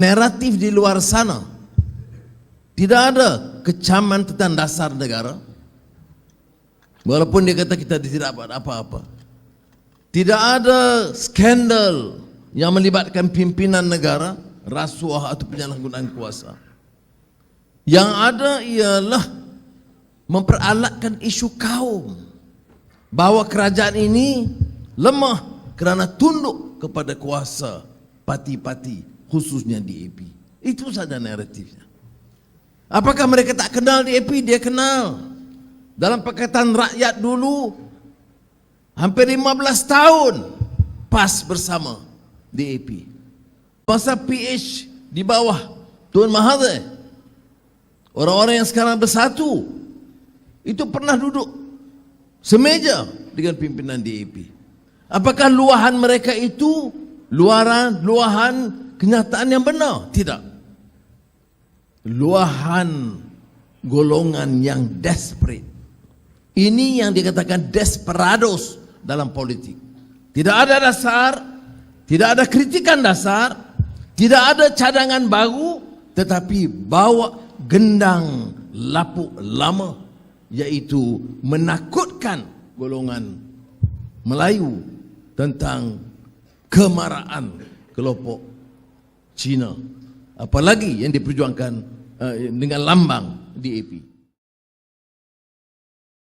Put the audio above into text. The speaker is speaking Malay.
naratif di luar sana. Tidak ada kecaman tentang dasar negara. Walaupun dia kata kita tidak dapat apa-apa. Tidak ada skandal yang melibatkan pimpinan negara rasuah atau penyalahgunaan kuasa. Yang ada ialah memperalatkan isu kaum. Bahawa kerajaan ini lemah kerana tunduk kepada kuasa parti-parti khususnya DAP. Itu saja naratifnya. Apakah mereka tak kenal DAP? Dia kenal. Dalam Pakatan Rakyat dulu hampir 15 tahun PAS bersama DAP. Masa PH di bawah Tuan Mahathir orang-orang yang sekarang bersatu itu pernah duduk semeja dengan pimpinan DAP. Apakah luahan mereka itu luaran luahan kenyataan yang benar? Tidak. Luahan golongan yang desperate. Ini yang dikatakan desperados dalam politik. Tidak ada dasar, tidak ada kritikan dasar, tidak ada cadangan baru, tetapi bawa gendang lapuk lama yaitu menakutkan golongan Melayu tentang kemarahan kelompok Cina. Apalagi yang diperjuangkan uh, dengan lambang DAP